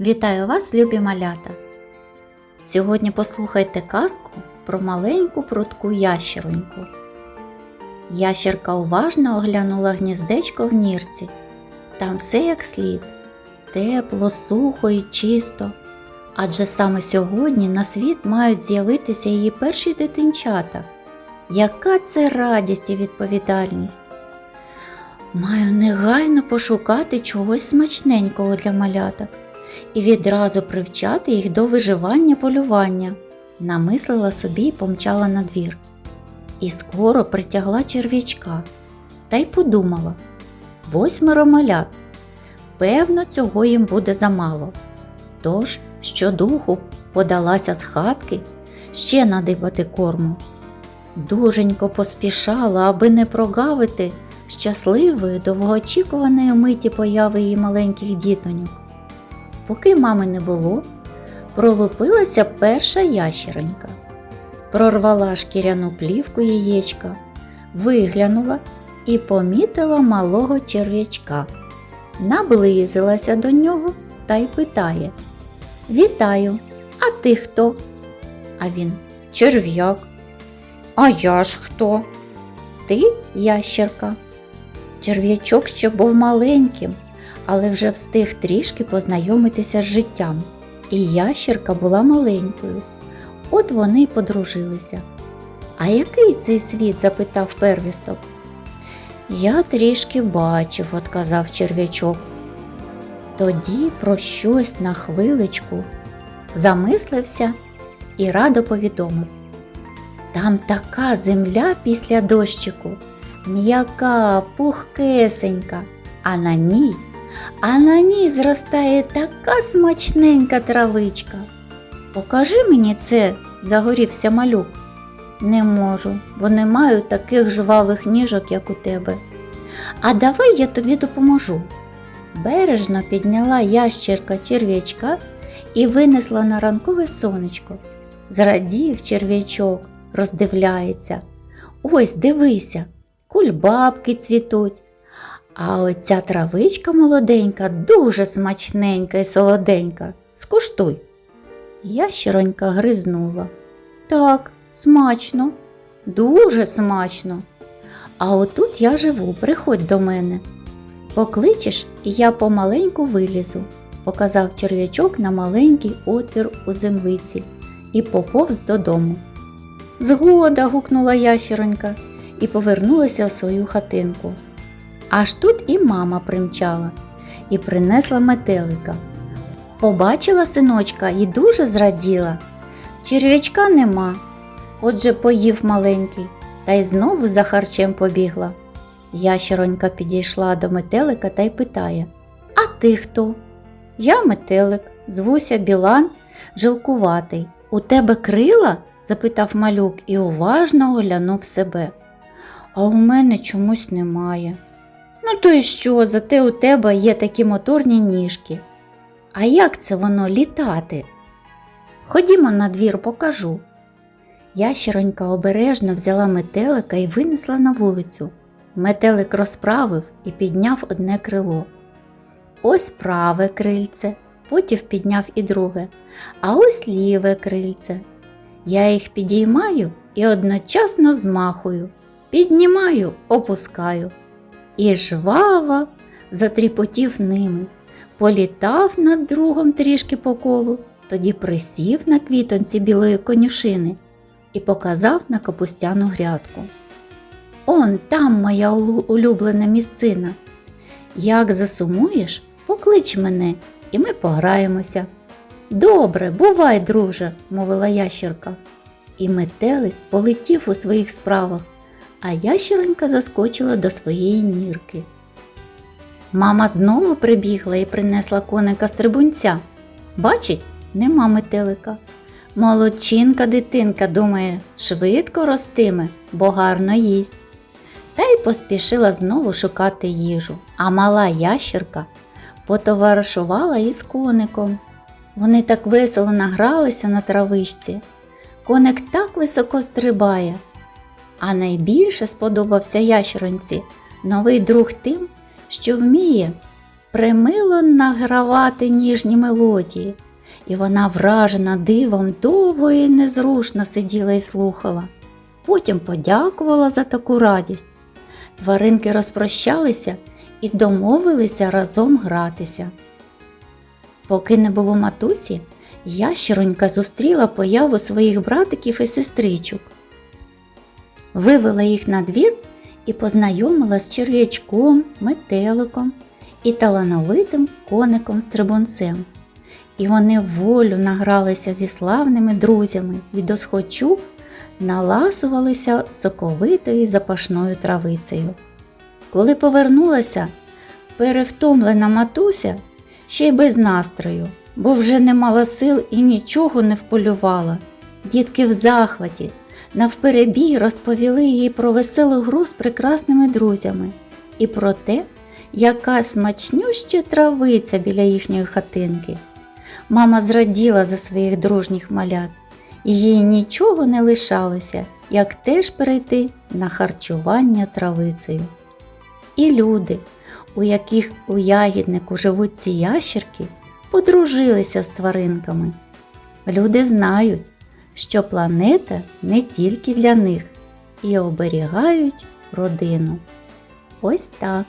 Вітаю вас, любі малята! Сьогодні послухайте казку про маленьку прудку ящероньку. Ящерка уважно оглянула гніздечко в нірці. Там все як слід тепло, сухо і чисто. Адже саме сьогодні на світ мають з'явитися її перші дитинчата. Яка це радість і відповідальність! Маю негайно пошукати чогось смачненького для маляток і відразу привчати їх до виживання полювання, намислила собі і помчала на двір. І скоро притягла черв'ячка та й подумала восьмеро малят. Певно, цього їм буде замало. Тож щодуху подалася з хатки ще надибати корму. Дуженько поспішала, аби не прогавити щасливої довгоочікуваної миті появи її маленьких дітоньок. Поки мами не було, пролупилася перша ящеренька, прорвала шкіряну плівку яєчка, виглянула і помітила малого черв'ячка. Наблизилася до нього та й питає Вітаю, а ти хто? А він черв'як. А я ж хто? Ти ящерка. Черв'ячок ще був маленьким, але вже встиг трішки познайомитися з життям. І ящерка була маленькою. От вони й подружилися. А який цей світ? запитав первісток. Я трішки бачив, отказав черв'ячок. Тоді про щось на хвиличку замислився і радо повідомив. Там така земля після дощику, м'яка, пухкесенька, а на ній, а на ній зростає така смачненька травичка. Покажи мені це, загорівся малюк. Не можу, бо не маю таких жвавих ніжок, як у тебе. А давай я тобі допоможу. Бережно підняла ящерка черв'ячка і винесла на ранкове сонечко. Зрадів черв'ячок, роздивляється. Ось дивися, кульбабки цвітуть. А оця травичка молоденька, дуже смачненька і солоденька. Скуштуй. Ящеронька гризнула. Так, смачно, дуже смачно. А отут я живу, приходь до мене. Покличеш, і я помаленьку вилізу, показав черв'ячок на маленький отвір у землиці і поповз додому. Згода. гукнула ящеронька і повернулася в свою хатинку. Аж тут і мама примчала і принесла метелика. Побачила синочка і дуже зраділа. Черв'ячка нема. Отже поїв маленький, та й знову за харчем побігла. Ящеронька підійшла до метелика та й питає А ти хто? Я метелик, звуся Білан, жилкуватий. У тебе крила? запитав малюк і уважно оглянув себе. А у мене чомусь немає. Ну, то й що, зате у тебе є такі моторні ніжки. А як це воно літати? Ходімо на двір, покажу. Ящеронька обережно взяла метелика і винесла на вулицю. Метелик розправив і підняв одне крило. Ось праве крильце, потім підняв і друге, а ось ліве крильце. Я їх підіймаю і одночасно змахую, піднімаю, опускаю. І жвава затріпотів ними, політав над другом трішки по колу, тоді присів на квітонці білої конюшини і показав на капустяну грядку. Он там моя улюблена місцина. Як засумуєш, поклич мене, і ми пограємося. Добре, бувай, друже, мовила ящерка. І метелик полетів у своїх справах, а ящеронька заскочила до своєї нірки. Мама знову прибігла і принесла коника стрибунця. Бачить, нема метелика. Молодчинка дитинка думає, швидко ростиме, бо гарно їсть. Та й поспішила знову шукати їжу, а мала ящерка потоваришувала із коником. Вони так весело награлися на травичці. Коник так високо стрибає. А найбільше сподобався ящеронці новий друг тим, що вміє примило награвати ніжні мелодії, і вона, вражена дивом, довго і незрушно сиділа і слухала. Потім подякувала за таку радість. Тваринки розпрощалися і домовилися разом гратися. Поки не було матусі, ящеронька зустріла появу своїх братиків і сестричок. Вивела їх на двір і познайомила з черв'ячком, метеликом і талановитим коником стрибунцем. І вони волю награлися зі славними друзями і досхочу наласувалися соковитою запашною травицею. Коли повернулася, перевтомлена матуся ще й без настрою, бо вже не мала сил і нічого не вполювала. Дітки в захваті, навперебій розповіли їй про веселу гру з прекрасними друзями і про те, яка смачнюща травиця біля їхньої хатинки. Мама зраділа за своїх дружніх малят, і їй нічого не лишалося, як теж перейти на харчування травицею. І люди, у яких у ягіднику живуть ці ящерки, подружилися з тваринками. Люди знають, що планета не тільки для них і оберігають родину. Ось так.